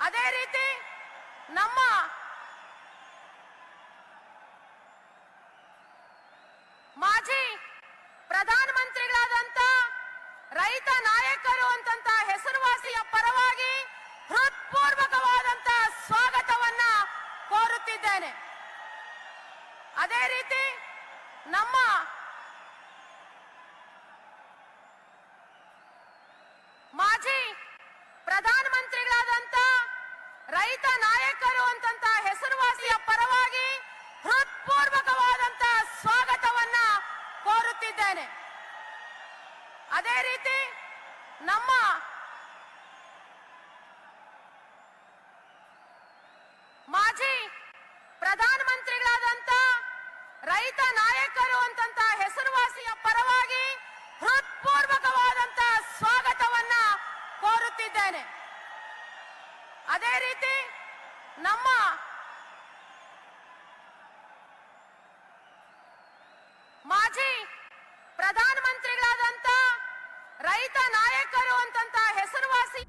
ಅದೇ ರೀತಿ ನಮ್ಮ ಮಾಜಿ ಪ್ರಧಾನಮಂತ್ರಿಗಳಾದಂತ ರೈತ ನಾಯಕರು ಅಂತ ಹೆಸರುವಾಸಿಯ ಪರವಾಗಿ ಹೃತ್ಪೂರ್ವಕವಾದಂತ ಸ್ವಾಗತವನ್ನ ಕೋರುತ್ತಿದ್ದೇನೆ. ಅದೇ ರೀತಿ ನಮ್ಮ ಕೋರುತ್ತಿದ್ದೇನೆ ಅದೇ ರೀತಿ ನಾಯಕರು ಅಂತಂತ ಹೆಸರುವಾಸಿಯ ಪರವಾಗಿ ಹೃತ್ಪೂರ್ವಕವಾದಂತ ಸ್ವಾಗತವನ್ನ ಕೋರುತ್ತಿದ್ದೇನೆ. ಅದೇ ರೀತಿ ನಮ್ಮ ಮಾಜಿ ಪ್ರಧಾನಮಂತ್ರಿಗಳಾದಂತ ರೈತ ನಾಯಕರು ಅಂತಂತ ಅದೇ ರೀತಿ ನಮ್ಮ ಮಾಜಿ ಪ್ರಧಾನಮಂತ್ರಿಗಳಾದಂತ ರೈತ ನಾಯಕರು ಅಂತಂತ ಹೆಸರುವಾಸಿ